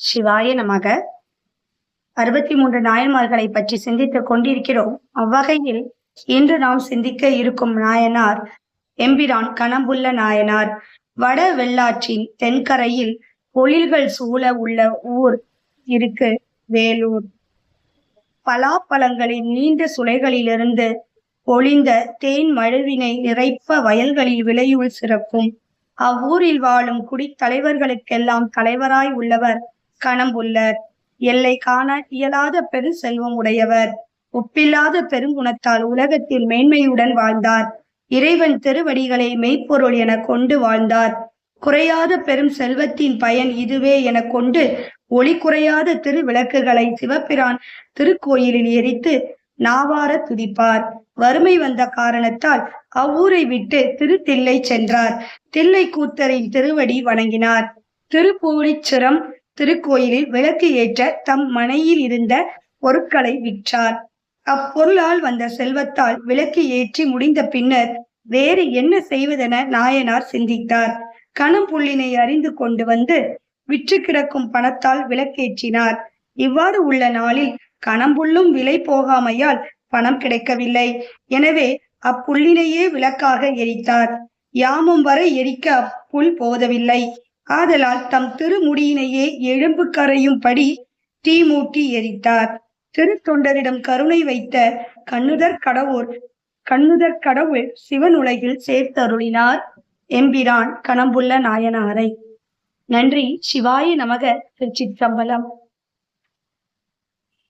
சிவாய நமக. அறுபத்தி மூன்று நாயன்மார்களை பற்றி சிந்தித்துக் கொண்டிருக்கிறோம். அவ்வகையில் இன்று நாம் சிந்திக்க இருக்கும் நாயனார் எம்பிரான் கணம்புள்ள நாயனார். வட வெள்ளாற்றின் தென்கரையில் பொழில்கள் சூழ உள்ள ஊர் இருக்கு வேலூர். பலாப்பழங்களின் நீண்ட சுளைகளிலிருந்து பொழிந்த தேன் மழுவினை நிறைப்ப வயல்களில் விளையுள் சிறக்கும். அவ்வூரில் வாழும் குடித்தலைவர்களுக்கெல்லாம் தலைவராய் உள்ளவர் கணம்புள்ளர் எல்லை காண இயலாத பெரு செல்வம் உடையவர். ஒப்பில்லாத பெருங்குணத்தால் உலகத்தில் மேன்மையுடன் வாழ்ந்தார். இறைவன் திருவடிகளை மெய்ப்பொருள் என கொண்டு வாழ்ந்தார். குறையாத பெரும் செல்வத்தின் பயன் இதுவே என கொண்டு ஒளி குறையாத திருவிளக்குகளை சிவபிரான் திருக்கோயிலில் எரித்து நாவார துதிப்பார். வறுமை வந்த காரணத்தால் அவ்வூரை விட்டு திருத்தில்லை சென்றார். தில்லை கூத்தரின் திருவடி வணங்கினார். திருப்பூரிச்சுரம் திருக்கோயிலில் விளக்கு ஏற்ற தம் மனையில் இருந்த பொருட்களை விற்றார். அப்பொருளால் வந்த செல்வத்தால் விளக்கு ஏற்றி முடிந்த பின்னர் வேறு என்ன செய்வதென நாயனார் சிந்தித்தார். கணம் புள்ளினை அறிந்து கொண்டு வந்து விற்று கிடக்கும் பணத்தால் விளக்கேற்றினார். இவ்வாறு உள்ள நாளில் கணம்புள்ளும் விலை போகாமையால் பணம் கிடைக்கவில்லை. எனவே அப்புள்ளினையே விளக்காக எரித்தார். யாமும் வரை எரிக்க அப்புல் போதவில்லை. ஆதலால் தம் திருமுடியினையே எழும்பு கரையும்படி தீ மூட்டி எரித்தார். திருத்தொண்டரிடம் கருணை வைத்த கண்ணுதர் கடவுள் கண்ணுதர் கடவுள் சிவன் உலகில் சேர்த்தருளினார் எம்பிரான் கணம்புள்ள நாயனாரை. நன்றி. சிவாய நமக திருச்சிற்றம்பலம்.